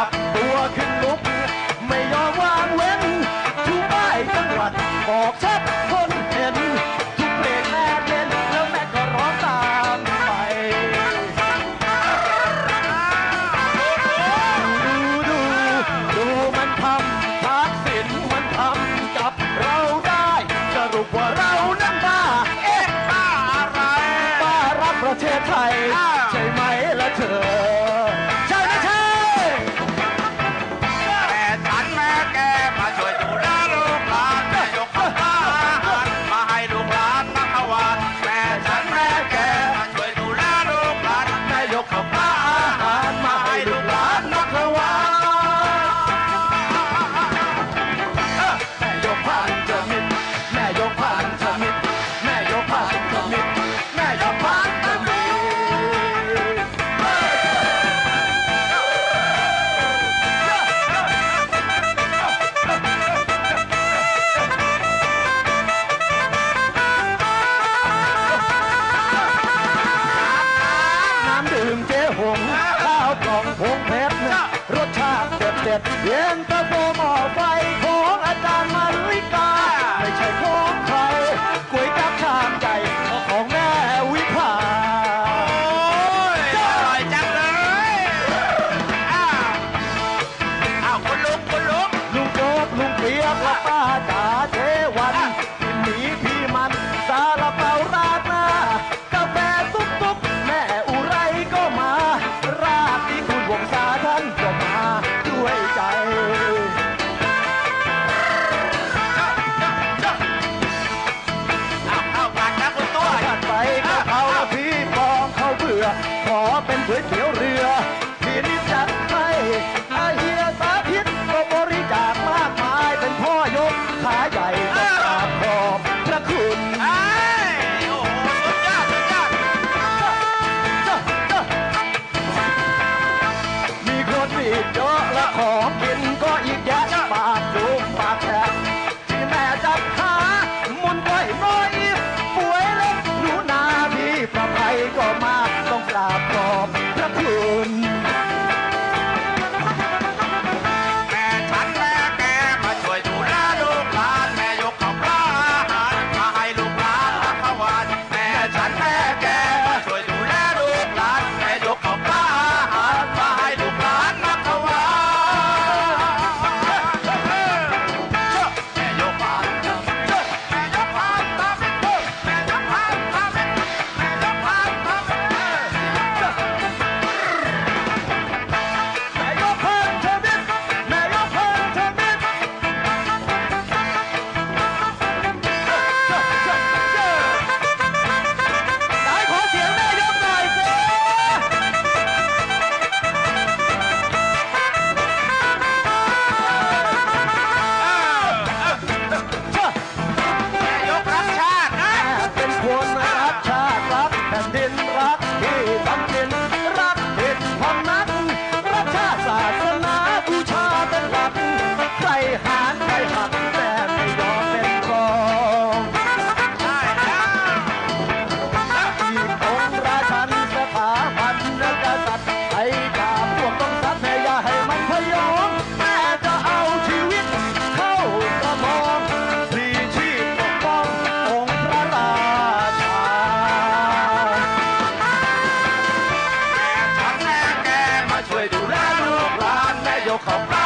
จับตัวขึ้นลุก ไม่ยอมวางเว้นชูป้ายจังหวัดบอกชัดคนเห็น ทุกเพลงแม่เล่นแล้วแม่ก็ร้องตามไปดูดู ดูมันทำทักษิณมันทำกับเราได้สรุปว่าเรานั้นบ้าเอ๊ะบ้าอะไรบ้ารักประเทศไทยอ้าวใช่ไหมล่ะเธอ Bien เป็นก๋วยเตี๋ยวเรือที่ริจักให้อาเฮียสาพิตก็บริจาคมากมายเป็นพ่อยกขาใหญ่ come back.